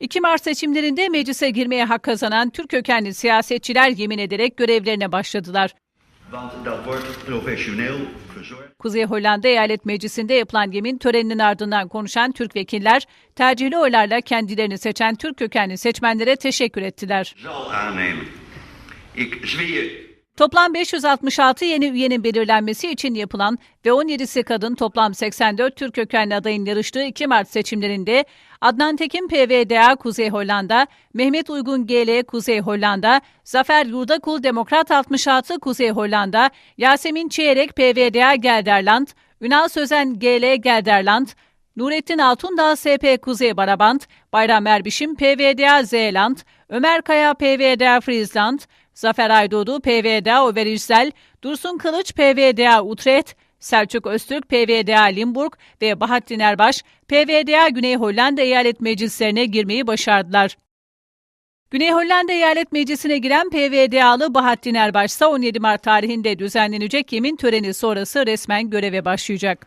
2 Mart seçimlerinde meclise girmeye hak kazanan Türk kökenli siyasetçiler yemin ederek görevlerine başladılar. Kuzey Hollanda Eyalet Meclisi'nde yapılan yemin töreninin ardından konuşan Türk vekiller, tercihli oylarla kendilerini seçen Türk kökenli seçmenlere teşekkür ettiler. Toplam 566 yeni üyenin belirlenmesi için yapılan ve 17'si kadın toplam 84 Türk kökenli adayın yarıştığı 2 Mart seçimlerinde Adnan Tekin PVDA Kuzey Hollanda, Mehmet Uygun GL Kuzey Hollanda, Zafer Yurdakul Demokrat 66 Kuzey Hollanda, Yasemin Çeyrek PVDA Gelderland, Ünal Sözen GL Gelderland, Nurettin Altundağ SP Kuzey Barabant, Bayram Erbişim PVDA Zeeland, Ömer Kaya PVDA Friesland, Zafer Aydoğdu PVDA Overijssel, Dursun Kılıç PVDA Utrecht, Selçuk Öztürk PVDA Limburg ve Bahattin Erbaş PVDA Güney Hollanda Eyalet Meclislerine girmeyi başardılar. Güney Hollanda Eyalet Meclisi'ne giren PVDA'lı Bahattin Erbaş ise 17 Mart tarihinde düzenlenecek yemin töreni sonrası resmen göreve başlayacak.